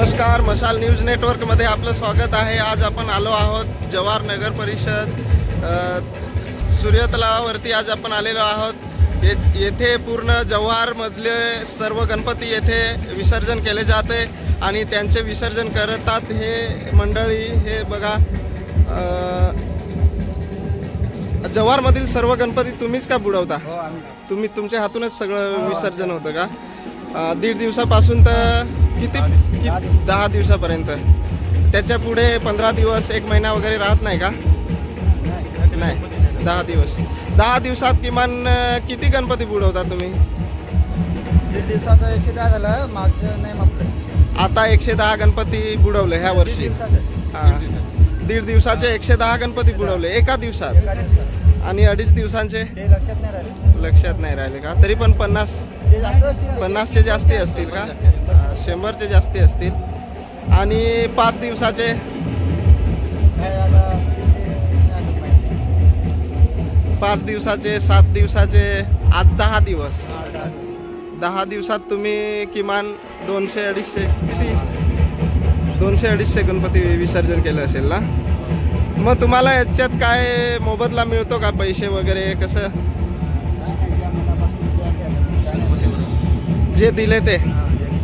नमस्कार मसाल न्यूज नेटवर्कमध्ये आपलं स्वागत आहे. आज आपण आलो आहोत जवाहर नगर परिषद अ, सूर्यतलावावरती आज आपण आलेलो आहोत. ये- येथे पूर्ण जव्हारमधले सर्व गणपती येथे विसर्जन केले जाते आणि त्यांचे विसर्जन करतात हे मंडळी. हे बघा जव्हारमधील सर्व गणपती तुम्हीच का बुडवता? हो तुम्ही तुमच्या हातूनच सगळं विसर्जन होतं का? दीड दिवसापासून तर किती दहा दिवसापर्यंत. त्याच्या पुढे पंधरा दिवस एक महिना वगैरे राहत नाही का? नाही. दहा दिवस. दहा दिवसात किमान अं, किती गणपती बुडवता तुम्ही? दीड दिवसाचं एकशे दहा झालं. मागचं नाही आता एकशे दहा गणपती बुडवले ह्या दीड वर्षी. दिवसाचं. हा. दीड दिवसाचे एकशे दहा गणपती बुडवले. एका दिवसात. एका दिवसात. आणि अडीच दिवसांचे? ते लक्षात नाही राहिलं लक्षात नाही राहिले का? तरी पण पन्नास पन्नासचे जास्ती असतील का? शंभरचे जास्ती असतील. आणि पाच दिवसाचे. पाच दिवसाचे सात दिवसाचे आज दहा दिवस. दहा. दहा दिवसात तुम्ही किमान दोनशे अडीचशे किती? दोनशे अडीचशे गणपती विसर्जन केलं असेल ना? मग तुम्हाला याच्यात काय मोबदला मिळतो का? पैसे वगैरे कसं? जे दिले ते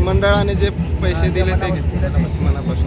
मंडळाने जे पैसे दिले ते मनापासून दिलं ते.